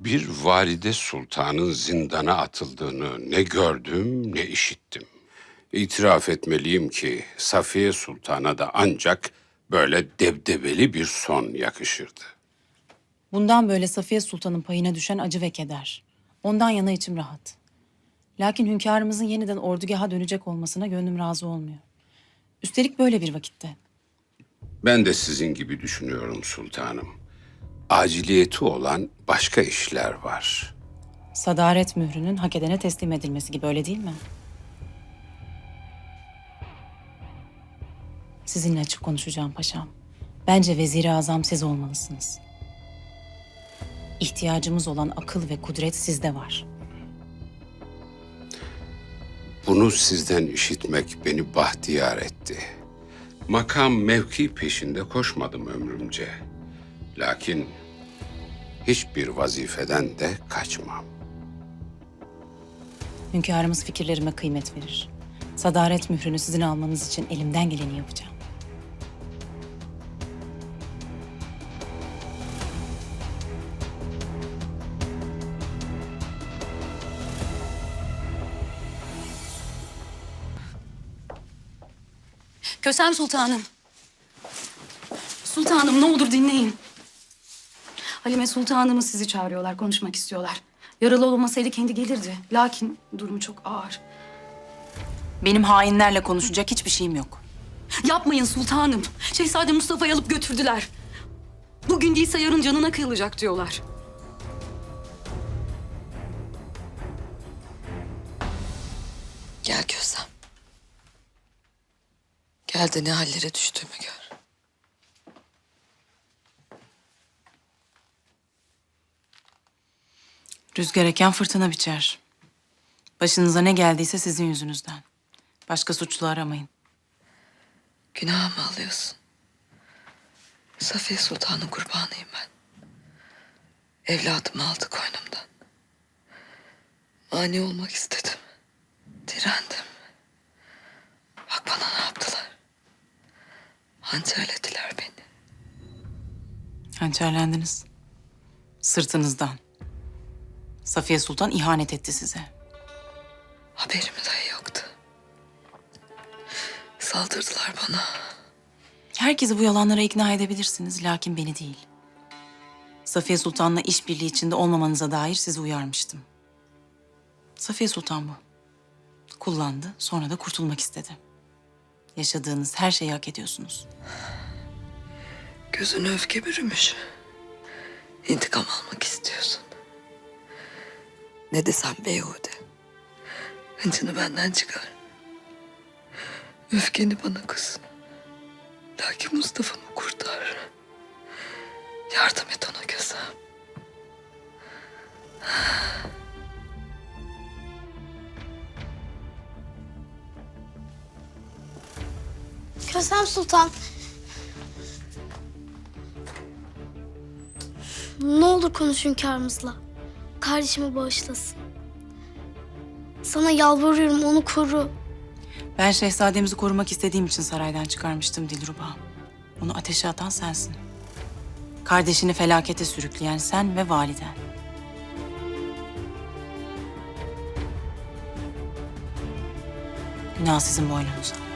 Bir valide sultanın zindana atıldığını ne gördüm ne işittim. İtiraf etmeliyim ki Safiye Sultan'a da ancak böyle debdebeli bir son yakışırdı. Bundan böyle Safiye Sultan'ın payına düşen acı ve keder. Ondan yana içim rahat. Lakin hünkârımızın yeniden ordugaha dönecek olmasına gönlüm razı olmuyor. Üstelik böyle bir vakitte. Ben de sizin gibi düşünüyorum sultanım. Aciliyeti olan başka işler var. Sadaret mührünün hak edene teslim edilmesi gibi öyle değil mi? Sizinle açık konuşacağım paşam. Bence veziri azam siz olmalısınız. İhtiyacımız olan akıl ve kudret sizde var. Bunu sizden işitmek beni bahtiyar etti. Makam mevki peşinde koşmadım ömrümce. Lakin hiçbir vazifeden de kaçmam. Hünkârımız fikirlerime kıymet verir. Sadaret mührünü sizin almanız için elimden geleni yapacağım. Kösem Sultanım. Sultanım ne olur dinleyin. Halime Sultanımız sizi çağırıyorlar, konuşmak istiyorlar. Yaralı olmasaydı kendi gelirdi. Lakin durumu çok ağır. Benim hainlerle konuşacak hiçbir şeyim yok. Yapmayın sultanım. Şehzade Mustafa'yı alıp götürdüler. Bugün değilse yarın canına kıyılacak diyorlar. Gel Gözlem. Gel de ne hallere düştüğümü gör. Rüzgar eken fırtına biçer. Başınıza ne geldiyse sizin yüzünüzden. Başka suçlu aramayın. Günah mı alıyorsun? Safiye Sultan'ın kurbanıyım ben. Evladımı aldı koynumdan. Mani olmak istedim. Direndim. Bak bana ne yaptılar. Hançerlediler beni. Hançerlendiniz. Sırtınızdan. Safiye Sultan ihanet etti size. Haberim dahi yoktu. Saldırdılar bana. Herkesi bu yalanlara ikna edebilirsiniz, lakin beni değil. Safiye Sultan'la işbirliği içinde olmamanıza dair sizi uyarmıştım. Safiye Sultan bu. Kullandı, sonra da kurtulmak istedi. Yaşadığınız her şeyi hak ediyorsunuz. Gözünü öfke bürümüş. İntikam almak istiyorsun. Ne desem beyhude. Hıncını benden çıkar. Öfkeni bana kız. Lakin Mustafa'mı kurtar. Yardım et ona gözüm. Kösem Sultan. Ne olur konuş hünkârımızla. Kardeşimi bağışlasın. Sana yalvarıyorum onu koru. Ben şehzademizi korumak istediğim için saraydan çıkarmıştım Dilruba. Onu ateşe atan sensin. Kardeşini felakete sürükleyen sen ve validen. Günah sizin boynunuza.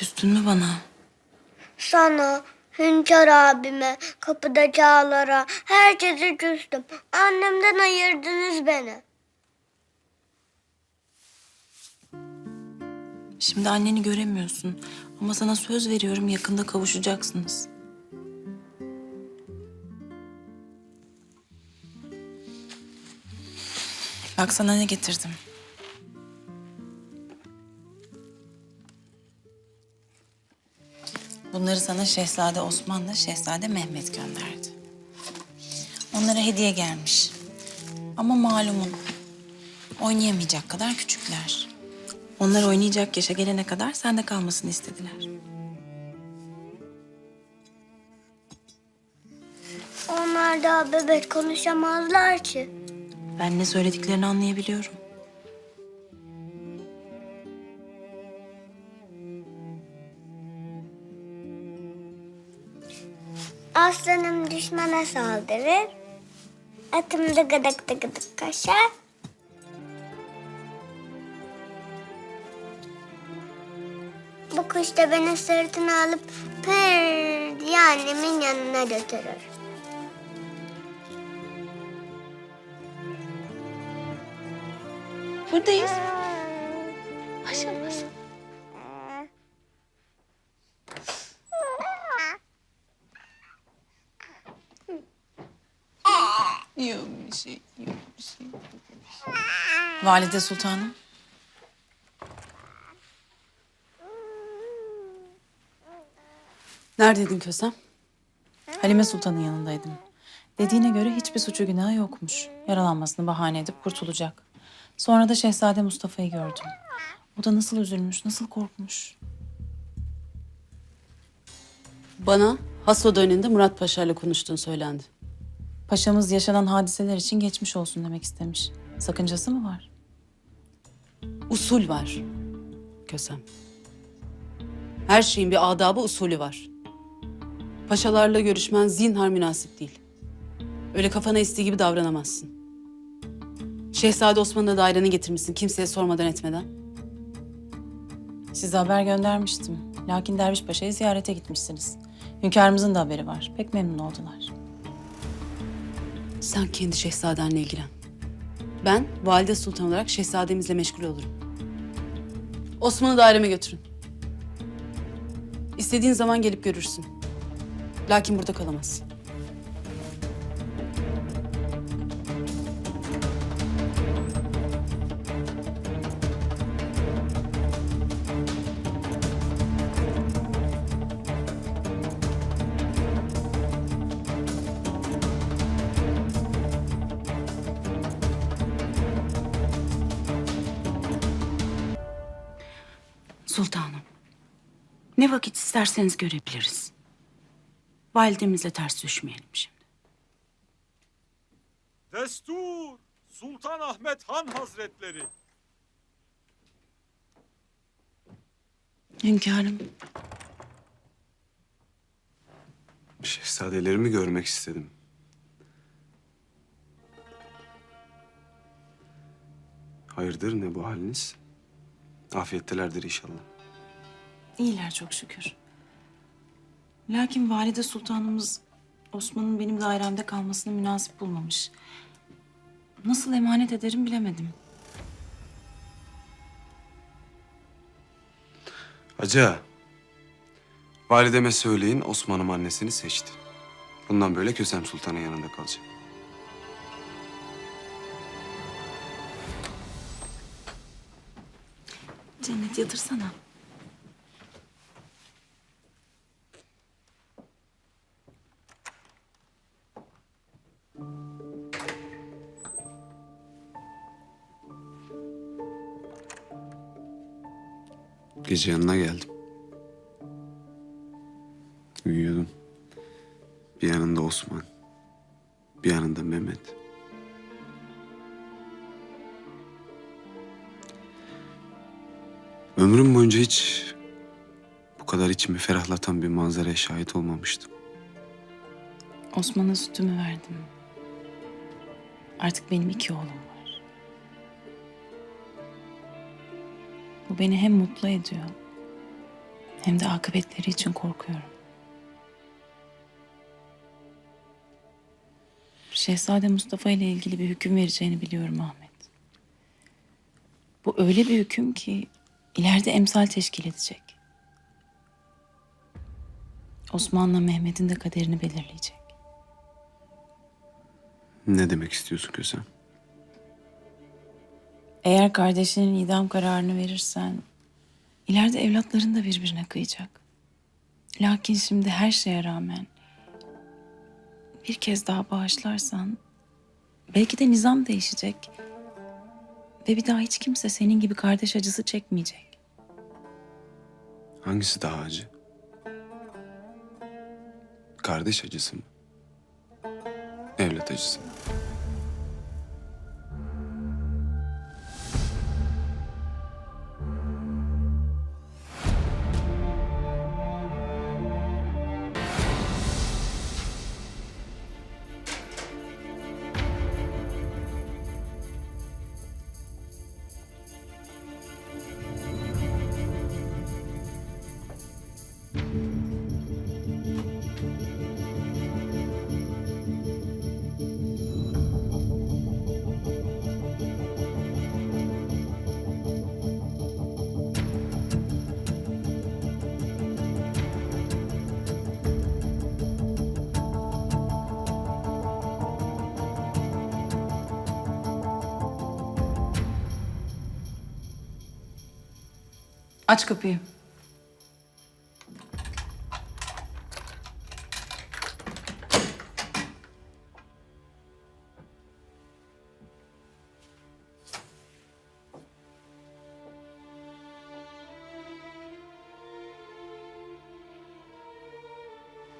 Küstün mü bana? Sana, hünkâr abime, kapıdaki ağalara, herkese küstüm. Annemden ayırdınız beni. Şimdi anneni göremiyorsun. Ama sana söz veriyorum yakında kavuşacaksınız. Bak sana ne getirdim. Bunları sana Şehzade Osman'la Şehzade Mehmet gönderdi. Onlara hediye gelmiş. Ama malumun oynayamayacak kadar küçükler. Onlar oynayacak yaşa gelene kadar sende kalmasını istediler. Onlar daha bebek konuşamazlar ki. Ben ne söylediklerini anlayabiliyorum. Aslanım düşmana saldırır. Atım da gıdık da gıdık kaşar. Bu kuş da beni sırtına alıp pır diye annemin yanına götürür. Buradayız. Valide Sultanım. Neredeydin Kösem? Halime Sultan'ın yanındaydım. Dediğine göre hiçbir suçu günahı yokmuş. Yaralanmasını bahane edip kurtulacak. Sonra da Şehzade Mustafa'yı gördüm. O da nasıl üzülmüş, nasıl korkmuş. Bana Hasva döneminde Murat Paşa ile konuştuğun söylendi. Paşamız yaşanan hadiseler için geçmiş olsun demek istemiş. Sakıncası mı var? Usul var Kösem. Her şeyin bir adabı usulü var. Paşalarla görüşmen zinhar münasip değil. Öyle kafana estiği gibi davranamazsın. Şehzade Osman'ın da daireni getirmişsin kimseye sormadan etmeden. Size haber göndermiştim. Lakin Derviş Paşa'yı ziyarete gitmişsiniz. Hünkârımızın da haberi var. Pek memnun oldular. Sen kendi şehzadenle ilgilen. Ben valide sultan olarak şehzademizle meşgul olurum. Osman'ı daireme götürün. İstediğin zaman gelip görürsün. Lakin burada kalamazsın. İsterseniz görebiliriz. Validemizle ters düşmeyelim şimdi. Destur! Sultan Ahmet Han Hazretleri! Hünkârım, Şehzadelerimi görmek istedim. Hayırdır ne bu haliniz? Afiyettelerdir inşallah. İyiler çok şükür. Lakin Valide Sultanımız Osman'ın benim dairemde kalmasını münasip bulmamış. Nasıl emanet ederim bilemedim. Haca, valideme söyleyin Osman'ım annesini seçti. Bundan böyle Kösem Sultan'ın yanında kalacak. Cennet yatırsana. Gece yanına geldim. Uyuyordun. Bir yanında Osman. Bir yanında Mehmet. Ömrüm boyunca hiç bu kadar içimi ferahlatan bir manzaraya şahit olmamıştım. Osman'a sütümü verdim. Artık benim iki oğlum Bu beni hem mutlu ediyor hem de akıbetleri için korkuyorum. Şehzade Mustafa ile ilgili bir hüküm vereceğini biliyorum Ahmet. Bu öyle bir hüküm ki ileride emsal teşkil edecek. Osman'la Mehmet'in de kaderini belirleyecek. Ne demek istiyorsun Kösem? Eğer kardeşinin idam kararını verirsen ileride evlatların da birbirine kıyacak. Lakin şimdi her şeye rağmen bir kez daha bağışlarsan belki de nizam değişecek ve bir daha hiç kimse senin gibi kardeş acısı çekmeyecek. Hangisi daha acı? Kardeş acısı mı? Evlat acısı mı? Aç kapıyı.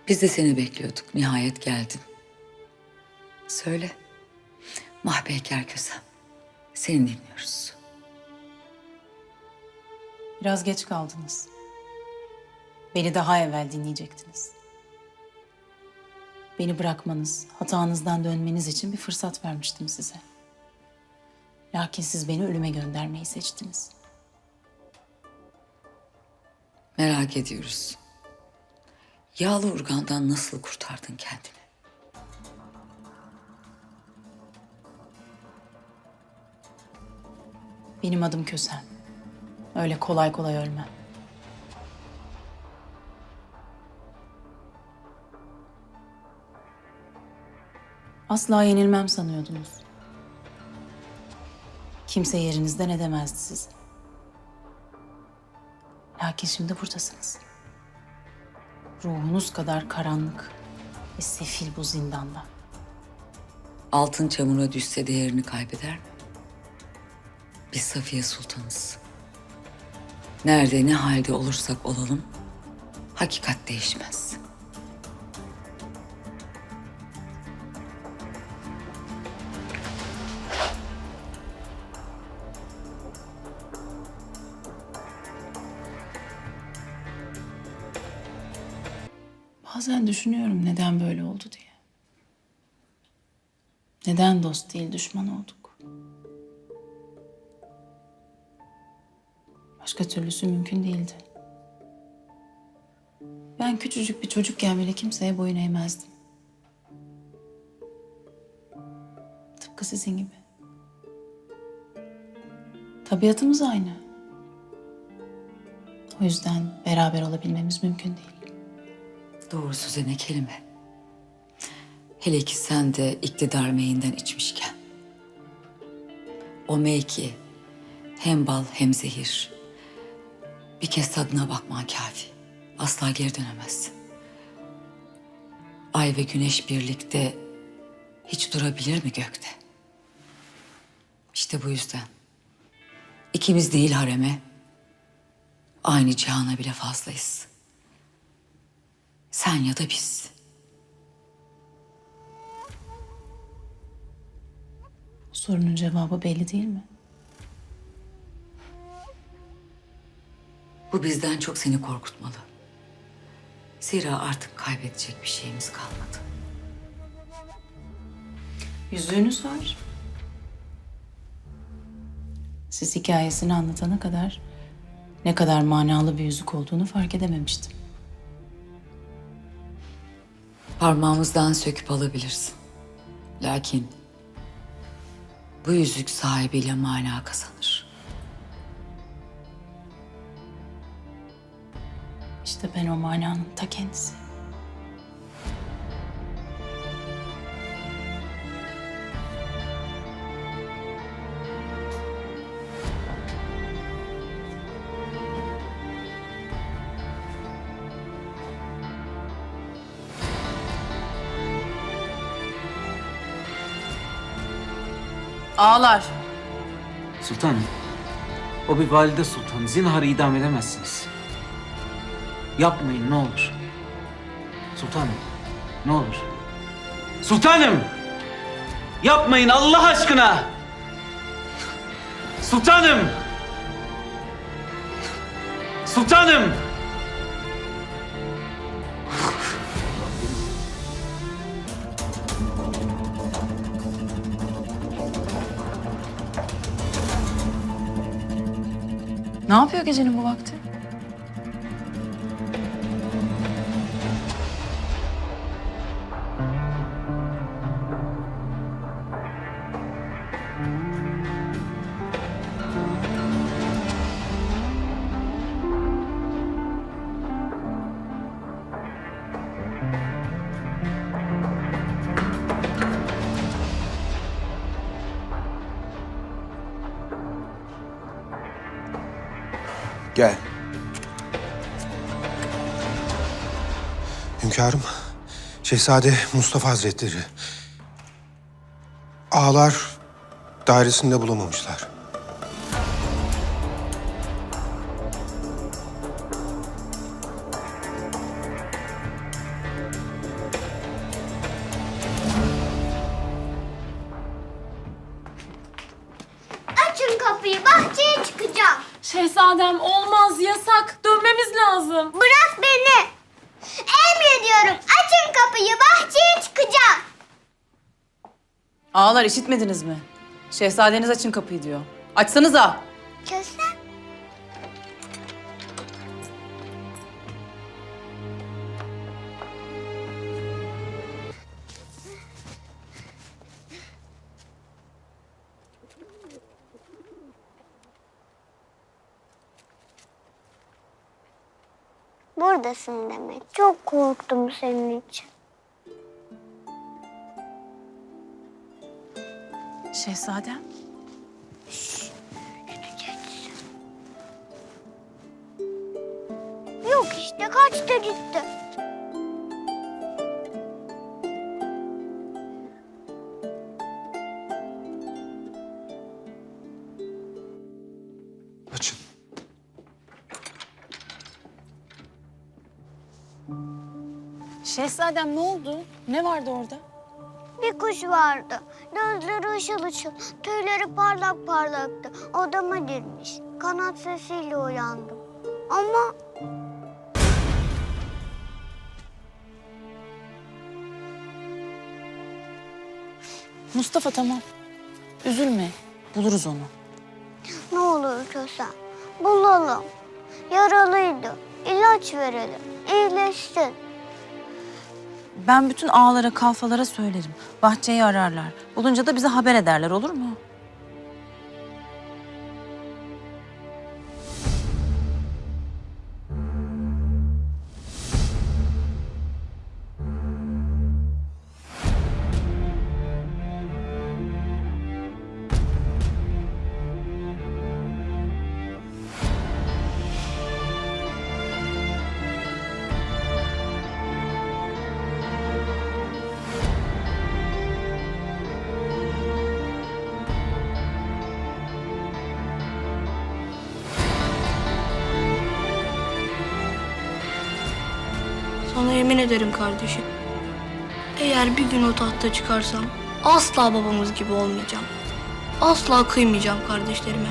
Biz de seni bekliyorduk. Nihayet geldin. Söyle. Mahpeyker Kösem. Seni dinliyoruz. Biraz geç kaldınız. Beni daha evvel dinleyecektiniz. Beni bırakmanız, hatanızdan dönmeniz için bir fırsat vermiştim size. Lakin siz beni ölüme göndermeyi seçtiniz. Merak ediyoruz. Yağlı urgandan nasıl kurtardın kendini? Benim adım Kösen. Öyle kolay kolay ölmem. Asla yenilmem sanıyordunuz. Kimse yerinizden edemezdi sizi. Lakin şimdi buradasınız. Ruhunuz kadar karanlık ve sefil bu zindanda. Altın çamura düşse değerini kaybeder mi? Biz Safiye Sultanız. Nerede ne halde olursak olalım, hakikat değişmez. Bazen düşünüyorum neden böyle oldu diye. Neden dost değil düşman olduk? Başka türlüsü mümkün değildi. Ben küçücük bir çocukken bile kimseye boyun eğmezdim. Tıpkı sizin gibi. Tabiatımız aynı. O yüzden beraber olabilmemiz mümkün değil. Doğrusu Zene kelime. Hele ki sen de iktidar meyinden içmişken. O mey ki hem bal hem zehir. Bir kez tadına bakman kafi. Asla geri dönemezsin. Ay ve güneş birlikte hiç durabilir mi gökte? İşte bu yüzden. ikimiz değil hareme, aynı cihana bile fazlayız. Sen ya da biz. Sorunun cevabı belli değil mi? Bu bizden çok seni korkutmalı. Zira artık kaybedecek bir şeyimiz kalmadı. Yüzüğünüz var. Siz hikayesini anlatana kadar ne kadar manalı bir yüzük olduğunu fark edememiştim. Parmağımızdan söküp alabilirsin. Lakin bu yüzük sahibiyle mana kazanır. İşte ben o mananın ta kendisi. Ağlar. Sultanım, o bir valide sultan. Zinhar idam edemezsiniz. Yapmayın ne olur. Sultanım, ne olur. Sultanım! Yapmayın Allah aşkına! Sultanım! Sultanım! Ne yapıyor gecenin bu vakti? Gel. Hünkârım, Şehzade Mustafa Hazretleri. Ağlar dairesinde bulamamışlar. Açın kapıyı bahçeye çıkacağım. Şehzadem olmaz yasak dönmemiz lazım. Bırak beni. Emrediyorum açın kapıyı bahçeye çıkacağım. Ağlar işitmediniz mi? Şehzadeniz açın kapıyı diyor. Açsanıza. Kösem. Buradasın demek. Çok korktum senin için. Şehzadem. Yok işte kaçtı gitti. Açın. Şehzadem ne oldu? Ne vardı orada? Bir kuş vardı. Gözleri ışıl ışıl, tüyleri parlak parlaktı. Odama girmiş. Kanat sesiyle uyandım. Ama Mustafa tamam. Üzülme. Buluruz onu. ne olur Kösem, bulalım. Yaralıydı. İlaç verelim. İyileşsin. Ben bütün ağalara, kalfalara söylerim. Bahçeyi ararlar. Bulunca da bize haber ederler olur mu? Yemin ederim kardeşim. Eğer bir gün o tahta çıkarsam asla babamız gibi olmayacağım. Asla kıymayacağım kardeşlerime.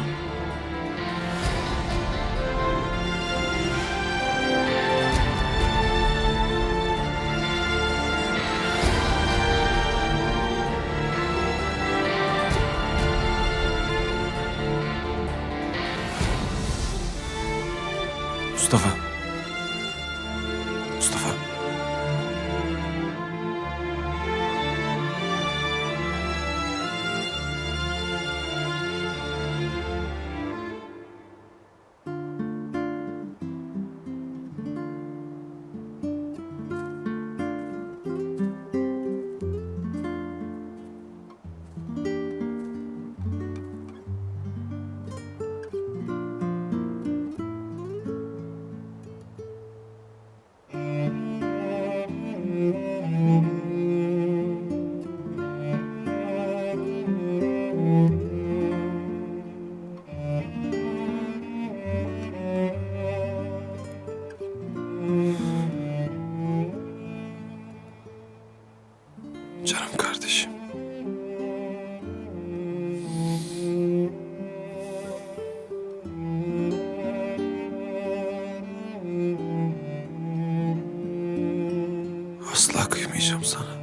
Acımayacağım sana.